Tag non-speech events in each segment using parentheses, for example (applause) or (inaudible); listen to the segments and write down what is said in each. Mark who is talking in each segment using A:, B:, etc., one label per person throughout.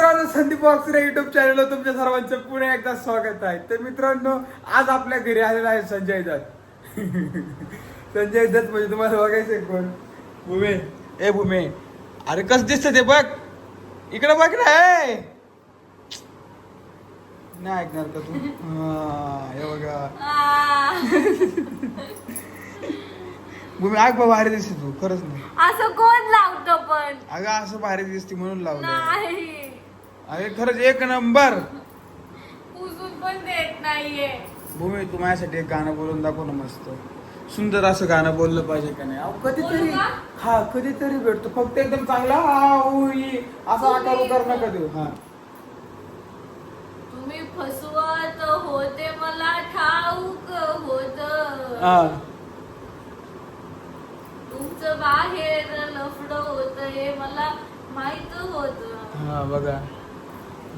A: मित्रांनो संदीप बॉक्सरे युट्यूब चॅनलवर तुमच्या सर्वांचं पुन्हा एकदा स्वागत आहे. तर मित्रांनो आज आपल्या घरी आलेला आहे संजय दत्त. (laughs) संजय दत्त म्हणजे तुम्हाला बघायचंय कोण? भूमे. ए भूमे. अरे कस दिसत ते बघ. इकडे बघ ना ए. नाही ऐकणार का तू? हा, बघा. भूमी ऐक बाबा भारी दिसते तू. खरंच नाही.
B: असं कोण लावतो पण?
A: अगं असं भारी दिसते म्हणून लावलं अरे खरंच एक नंबर.
B: पुसून पण देत नाहीये.
A: भूमी तू माझ्यासाठी एक गाणं बोलून दाखव ना मस्त. सुंदर असं गाणं बोललं पाहिजे का नाही? अहो, कधीतरी
B: बोलू का?
A: हा कधीतरी भेटतो. फक्त एकदम चांगला हा उई, असा आकार उकार नका देऊ. हा.
B: तुम्ही फसवत होते मला ठाऊक होत.
A: हा.
B: तुमचं बाहेर लफड होत हे मला माहीत होत.
A: हा बघा.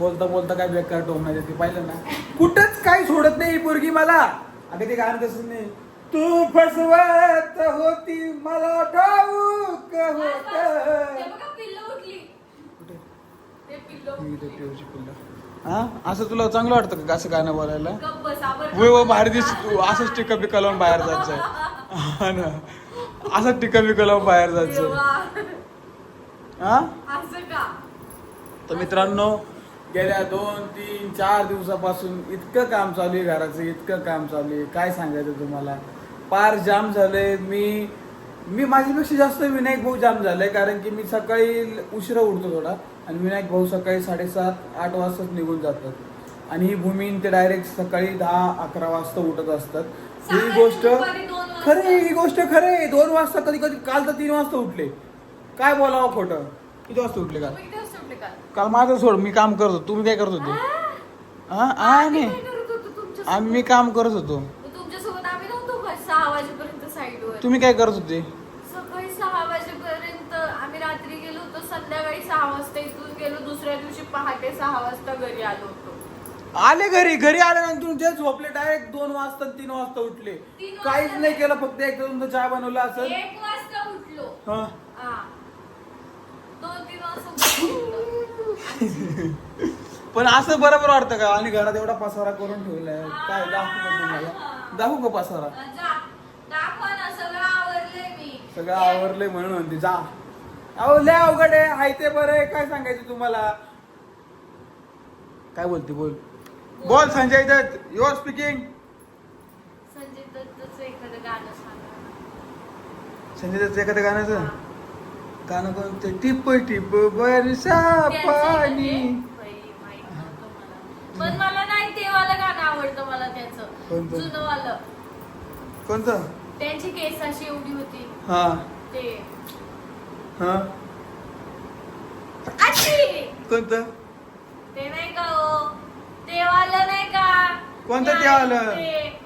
A: बोलता बोलता काय बेकार टोमना देते पाहिलं ना. कुठंच काही सोडत नाही ही पोरगी मला. अगं ते गाणं तसं नाही. तू फसवत होती मला ठाऊक होत.
B: ते ते.
A: हा असं तुला चांगलं वाटतं का असं गाणं बोलायला? वय व भारी दिस तू. असंच टिका बिका लावून बाहेर जायचंय हा ना. असंच टिका बिका लावून बाहेर जायचं. हा? तर मित्रांनो गेल्या दोन तीन चार दिवसापासून इतकं काम चालू आहे घराचं इतकं काम चालू आहे. काय सांगायचं तुम्हाला? पार जाम झालंय. मी मी माझ्यापेक्षा जास्त विनायक भाऊ जाम झालाय कारण की मी सकाळी उशिरा उठतो थोडा आणि विनायक भाऊ सकाळी साडेसात आठ वाजताच निघून जातात. आणि ही भूमीन ते डायरेक्ट सकाळी दहा अकरा वाजता उठत असतात. ही गोष्ट. खरे ही गोष्ट खरे दोन वाजता कधी कधी काल तर तीन वाजता उठले. काय बोलावं खोटं? किती वाजता उठले काल?
B: काल?
A: काल माझं सोड मी काम करत होतो. तुम्ही काय करत होते? हा
B: आम्ही
A: नाही मी काम करत होतो.
B: तुमच्यासोबत आम्ही नव्हतो का? सहा वाजेपर्यंत साईडवर.
A: तुम्ही काय करत होते?
B: सकाळी सहा वाजेपर्यंत आम्ही रात्री गेलो होतो. संध्याकाळी सहा वाजता इथून गेलो. दुसऱ्या दिवशी पहाटे सहा वाजता घरी आलो होतो.
A: आले घरी. घरी आल्यानंतर ते झोपले डायरेक्ट दोन वाजता तीन वाजता उठले. काहीच नाही केलं फक्त एक तुमचा चहा बनवला असेल.
B: एक वाजता उठलो.
A: हा.
B: दोन तीन वाजता.
A: पण असं बरोबर वाटतं का? आणि घरात एवढा पसारा करून ठेवलाय. काय दाखवू का तुम्हाला? दाखवू का पसारा?
B: जा. दाखवा ना सगळं आवरलंय
A: म्हणून म्हणते जा. अहो लय अवघड आहे. हाय ते बरं आहे. काय सांगायचं तुम्हाला? काय बोलते बोल. बोल संजय दत्त. युआर स्पीकिंग
B: संजय दत्तचं एखादं गाणं सांगा.
A: संजय दत्त एखाद्या गाण्याचं गाणं कोणतं टिप टिप बरसा पाणी.
B: पण मला नाही ते वालं गाणं आवडतं मला त्याचं.
A: कोणतं?
B: जुनं वालं
A: कोणतं?
B: त्यांची केस अशी एवढी होती.
A: हा.
B: ते.
A: हा.
B: अशी!
A: कोणतं?
B: ते नाही का हो? ते वालं नाही का?
A: कोणतं
B: ते
A: ते वालं?
B: ते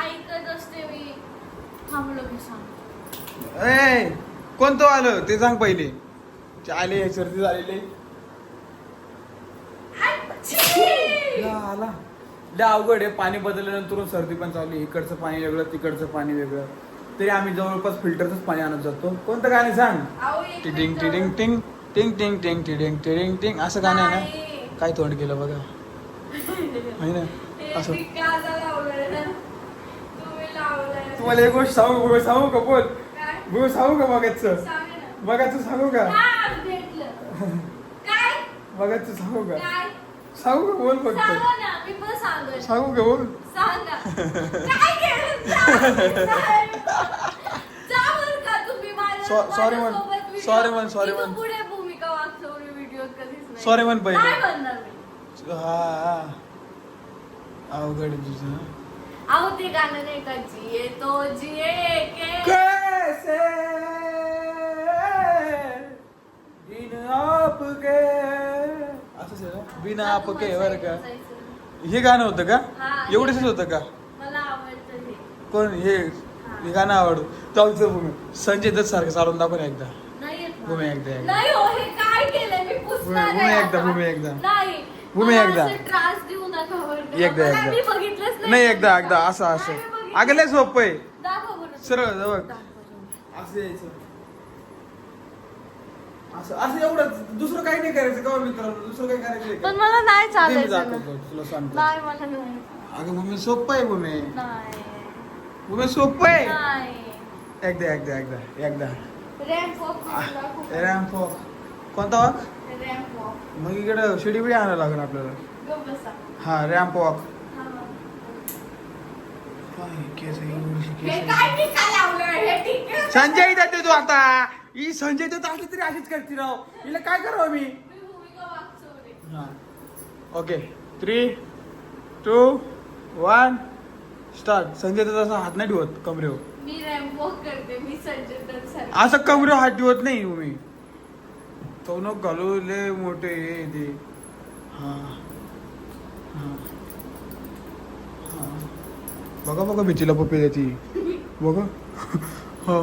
B: ऐकत असते मी. थांबलो मी सांग.
A: ए! कोणतं आलं ते सांग पहिले. आले सर्दी झालेली. आला लय अवघड आहे पाणी बदलल्यानंतर सर्दी पण चालू आहे. इकडचं पाणी वेगळं तिकडचं पाणी वेगळं. तरी आम्ही जवळपास फिल्टरच पाणी आणत जातो. कोणतं गाणं सांग? टिडिंग. टिडिंग टिंग टिंग टिंग टिंग टिडिंग टिडिंग टिंग. असं गाणं आहे ना. काय तोंड केलं बघा. आहे ना? असं. तुम्हाला एक गोष्ट सांगू सांगू का बोल? बोल सांगू का
B: ना.
A: बघायचं सांगू का? बघायचं सांगू का
B: काय?
A: सांगू का बोल फक्त
B: सांगा मी
A: का बोल
B: सांगा. (laughs) काय केलं? जा. जा बरं का तुम्ही माझ्या-
A: सॉ- sorry म्हण.
B: माझ्यासोबत video-
A: sorry म्हण,
B: इथून
A: म्हण. पहिले.
B: मी.
A: हा. अवघड तुझं
B: अहो ते गाणं नाही का जिये तो जिये
A: बिन आपके बर का हे गाणं होतं का
B: हा, हे
A: एवढंच. होतं का
B: मला आवडतं हे
A: कोण हे हे गाणं आवडू चालतं भूमी संजय दत्त सारखं चालून दाखव ना एकदा
B: नाही येत
A: भूमी. एकदा, एकदा.
B: नाही हो हे काय केलंय मी पुसणार
A: भूमी एकदा. भूमी एकदा.
B: नाही
A: भूमी एकदा.
B: असं त्रास देऊ नका बरं का.
A: एकदा एकदा
B: बघितलंच
A: नाही एकदा एकदा असं असं
B: मी बघितलं.
A: अगं लय सोपं आहे
B: दाखव बरं.
A: सरळ जा बघ.
B: दाखव बरं.
A: असं यायचं असं असं एवढं दुसरं काही नाही करायचं. का मित्रांनो दुसरं काही करायचं
B: पण मला नाही
A: ते मी
B: चालायचं ना.
A: दाखवतो तुला सांगतो.
B: नाही मला नाही.
A: अगं भूमी सोपं आहे भूमी
B: नाही.
A: भूमी सोपं आहे.
B: नाही.
A: एकदा एकदा एकदा एकदा.
B: रॅम्प वॉक
A: रॅम्प वॉक कोणता वॉक
B: रॅम्प वॉक
A: मग इकडं शिडी बिडी आणायला लागेल आपल्याला.
B: गप बसा.
A: हा रॅम्प वॉक
B: हा.
A: केस एवढीशी
B: हे
A: केस
B: काय टीका लावलं हे टीका
A: संजय तू आता. ही संजय दत्त असली तरी अशीच करते राव. हिला काय करावं मी?
B: मी
A: हा. Okay. Three two one start Sanjay Dutt असा हात नाही ठेवत कमरेवर.
B: मी रॅम्प वॉक करते मी संजय दत्त सारखी.
A: असं कमरेवर हात ठेवत नाही मी. तो नको घालू लय मोठे हे ते हा. हा. हा. बघा बघा भीतीला पप्पी देती. बघा. (laughs) हो.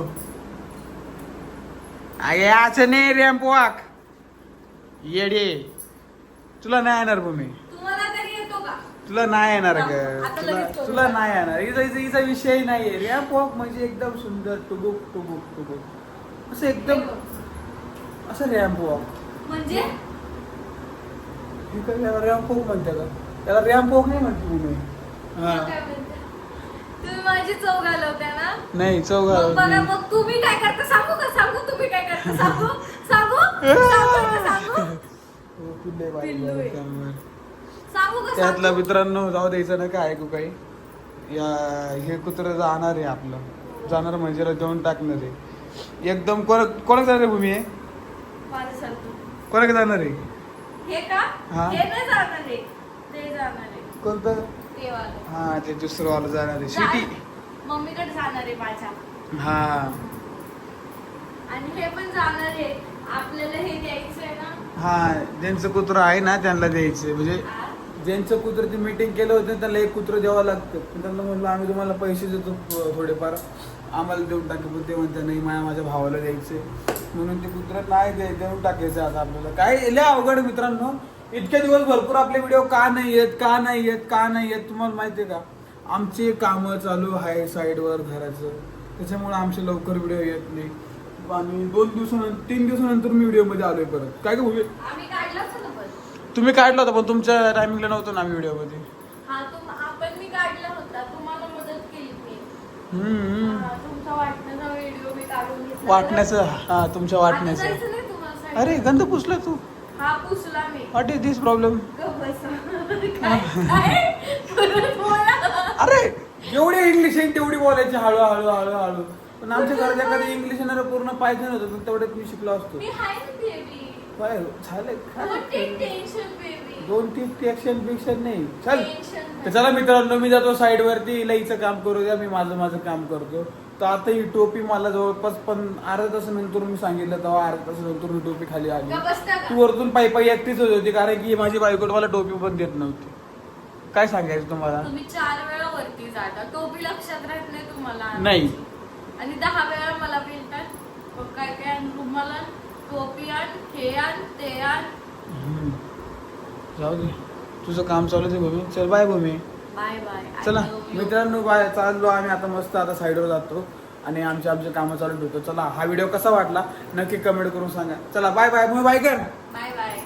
A: अगे असं नाही रॅम्प वॉक येडे. तुला नाही येणार भूमी.
B: तुम्हाला तरी येतो का?
A: तुला नाही येणार ग.
B: आता
A: तुला
B: लगेच.
A: तुला नाही येणार. हिचा हिचा हिचा विषय नाहीये रॅम्प वॉक म्हणजे एकदम सुंदर टुबुक टुबुक टुबुक. असं एकदम असं रॅम्प वॉक
B: म्हणजे?
A: हे काय याला रॅम्प वॉक म्हणते का त्याला रॅम्प वॉक नाही म्हणते भूमी. हा.
B: काय म्हणते? तुम्ही माझी चव घालवत्या ना?
A: नाही चौघा
B: मग बघा मग तुम्ही काय करता? सांगू का? सांगू तुम्ही काय करता? सांगू? सांगू? सांगू का? सांगू? पिल्लू आहे. सांगू का?
A: त्यातलं
B: सांगू?
A: मित्रांनो जाऊ द्यायचं ना काय ऐकू काही. या हे कुत्र जाणार आहे आपलं. जाणार म्हणजे देऊन टाकणार आहे. एकदम कोण कोणाक जाणार आहे भूमी आहे
B: माझं सांगतो.
A: कोणाक जाणार आहे.
B: हे का?
A: हा.
B: हे नाही जाणार आहे. ते जाणार आहे.
A: कोणतं? हा ते दुसरं वाला जाणार आहे. सिटी
B: मम्मीकडे जाणार आहे माझ्या.
A: हा.
B: आणि हे पण जाणार आहे. आपल्याला हे द्यायचंय ना?
A: हा ज्यांचं कुत्र आहे ना त्यांना द्यायचं म्हणजे
B: आ?
A: ज्यांचं कुत्र ती मीटिंग केलं होतं त्यांना एक कुत्र द्यावं लागतं. पण त्यांना म्हणलं आम्ही तुम्हाला पैसे देतो थोडेफार. आम्हाला देऊन टाके. पण ते म्हणतात नाही माझ्या माझ्या भावाला द्यायचे म्हणून ते कुत्र नाही दे देऊन टाकायचं आता आपल्याला. काय लय अवघड आहे मित्रांनो. इतके दिवस भरपूर आपले व्हिडिओ का नाही येत का नाही येत का नाही येत तुम्हाला माहिती आहे का? आमचे कामं चालू आहे साईडवर घराचं. त्याच्यामुळे आमचे लवकर व्हिडिओ येत नाही. आणि दोन दिवसानंतर तीन दिवसानंतर मी व्हिडिओमध्ये आलोय परत. काय का भूमी
B: आम्ही काढलाच ना पण
A: तुम्ही काढला होता पण तुमच्या टायमिंगला नव्हतं ना आम्ही व्हिडिओमध्ये
B: वाटण्याचा
A: हा तुमच्या वाटण्याचं? अरे गंध पुसला तू.
B: हा पुसला मी.
A: What is this problem. अरे एवढी इंग्लिश आहे तेवढी बोलायची हळू हळू हळू हळू. पण आमच्या घरात एखादी इंग्लिश येणार पूर्ण पाहिजे नव्हतं पण तेवढ्यात मी शिकलो असतो. काय
B: टेन्शन बेबी
A: दोन तीन टेक्शन बिक्शन नाही. चल.
B: टेन्शन
A: तर चला मित्रांनो मी जातो साईड वरती. लईचं काम करू द्या मी माझं माझं काम करतो. तर आता ही टोपी मला जवळपास पण अर्धा तासानंतर मी सांगितलं तेव्हा अर्धा तासानंतर ही टोपी खाली आली. तू वरतून पायी पायी एकटीच होत होती कारण की माझी बायको मला टोपी पण देत नव्हती. काय सांगायचं तुम्हाला?
B: तुम्ही चार वेळा वरती जाता टोपी लक्षात राहत नाही तुम्हाला.
A: नाही.
B: आणि दहा वेळा मला मग काय काय आण, टोपी आण हे आण ते आण.
A: जाऊ दे. तुझं काम चालू आहे भूमी. चल बाय भूमी.
B: बाय बाय
A: चला मित्रांनो बाय चाललो आम्ही आता मस्त आता साईडवर जातो. आणि आमचे आमचे कामं चालू ठेवतो. चला हा व्हिडिओ कसा वाटला? नक्की कमेंट करून सांगा. चला बाय बाय बाय कर
B: बाय बाय